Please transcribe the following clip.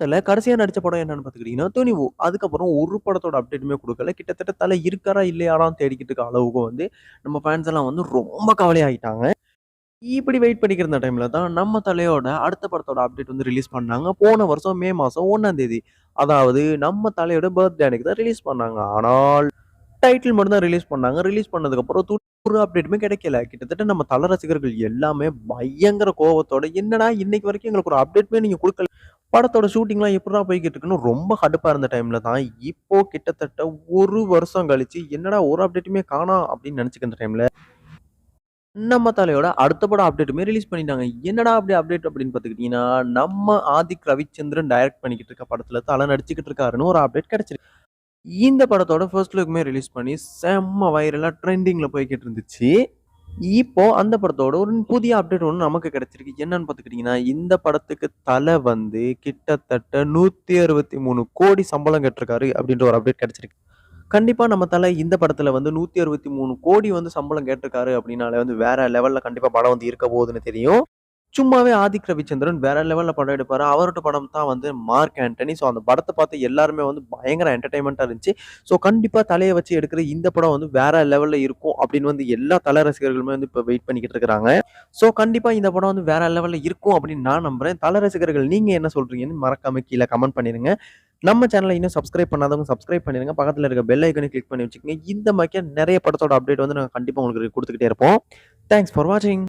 தல கடைசியா நடிச்ச படம் என்னன்னு பார்த்துக்கிட்டீங்கன்னா, துணிவு. அதுக்கப்புறம் ஒரு படத்தோட அப்டேட்டுமே கொடுக்கல கிட்டத்தட்ட தலை இருக்காரா, இல்லையாடான்னு தேடிக்கிட்டு இருக்க அளவுக்கு வந்து, நம்ம ஃபேன்ஸ் எல்லாம் வந்து ரொம்ப கவலையாகிட்டாங்க இப்படி வெயிட் பண்ணிக்கிற இருந்த டைம்ல தான், நம்ம தலையோட அடுத்த படத்தோட அப்டேட் வந்து ரிலீஸ் பண்ணாங்க. போன வருஷம் மே மாசம் 1ஆம் தேதி. அதாவது நம்ம தலையோட பர்த்டே அன்னைக்கு தான் ரிலீஸ் பண்ணாங்க. ஆனால், டைட்டில் மட்டும் தான் ரிலீஸ் பண்ணாங்க. ரிலீஸ் பண்ணதுக்கப்புறம் து ஒரு அப்டேட்டுமே கிடைக்கல. கிட்டத்தட்ட நம்ம தல ரசிகர்கள் எல்லாமே பயங்கர கோபத்தோட "என்னடா இன்னைக்கு வரைக்கும் எங்களுக்கு ஒரு அப்டேட்மே நீங்க கொடுக்கல படத்தோட ஷூட்டிங்லாம் எப்புட்றா போய்கிட்டு இருக்குன்னு" ரொம்ப கடுப்பாக இருந்த டைமில் தான், இப்போ கிட்டத்தட்ட ஒரு வருஷம் கழிச்சு, "என்னடா ஒரு அப்டேட்டுமே காணோம்" அப்படின்னு நினச்சிக்கிற டைமில் நம்ம தலையோட அடுத்த படம் அப்டேட்டுமே ரிலீஸ் பண்ணிட்டாங்க. என்னடா அப்படி அப்டேட் அப்படின்னு பார்த்துக்கிட்டிங்கன்னா நம்ம ஆதிக் ரவிச்சந்திரன் டைரக்ட் பண்ணிக்கிட்டு இருக்க படத்தில் தலை நடிச்சுக்கிட்டு இருக்காருன்னு ஒரு அப்டேட் கிடச்சிருக்கு இந்த படத்தோட ஃபர்ஸ்ட் லுக்குமே ரிலீஸ் பண்ணி செம்ம வைரலாக ட்ரெண்டிங்கில் போய்கிட்டு இருந்துச்சு. இப்போ அந்த படத்தோட ஒரு புதிய அப்டேட் ஒன்று நமக்கு கிடைச்சிருக்கு. என்னன்னு பார்த்துக்கிட்டிங்கன்னா இந்த படத்துக்கு தலை வந்து கிட்டத்தட்ட 163 கோடி சம்பளம் கேட்டிருக்காரு அப்படின்ற ஒரு அப்டேட் கிடைச்சிருக்கு. கண்டிப்பாக நம்ம தலை இந்த படத்தில் வந்து 163 கோடி வந்து சம்பளம் கேட்டிருக்காரு அப்படின்னாலே வந்து வேற லெவலில் கண்டிப்பாக படம் வந்து இருக்க போகுதுன்னு தெரியும். சும்மாவே ஆதிக் ரவிச்சந்திரன் வேற லெவலில் படம் எடுப்பார் அவரோட படம் தான் வந்து மார்க் ஆண்டனி. ஸோ அந்த படத்தை பார்த்து எல்லாருமே வந்து பயங்கர என்டர்டைன்மெண்ட்டாக இருந்துச்சு. ஸோ கண்டிப்பாக தலையை வச்சு எடுக்கிற இந்த படம் வந்து வேற லெவலில் இருக்கும் அப்படின்னு வந்து எல்லா தலை ரசிகர்களுமே வந்து இப்போ வெயிட் பண்ணிக்கிட்டு இருக்கிறாங்க ஸோ கண்டிப்பாக இந்த படம் வந்து வேற லெவலில் இருக்கும் அப்படின்னு நான் நம்புறேன். தலை ரசிகர்கள் நீங்கள் என்ன சொல்கிறீங்கன்னு மறக்காம கீழே கமெண்ட் பண்ணிடுங்க நம்ம சேனலை இன்னும் சப்ஸ்கிரைப் பண்ணாதவங்க சப்ஸ்கிரைப் பண்ணிருங்க. பக்கத்தில் இருக்க பெல் ஐக்கனை கிளிக் பண்ணி வச்சுக்கோங்க இந்த மாதிரி நிறைய படத்தோட அப்டேட் வந்து நாங்கள் கண்டிப்பாக உங்களுக்கு கொடுத்துக்கிட்டே இருப்போம். தேங்க்ஸ் ஃபார் வாட்சிங்.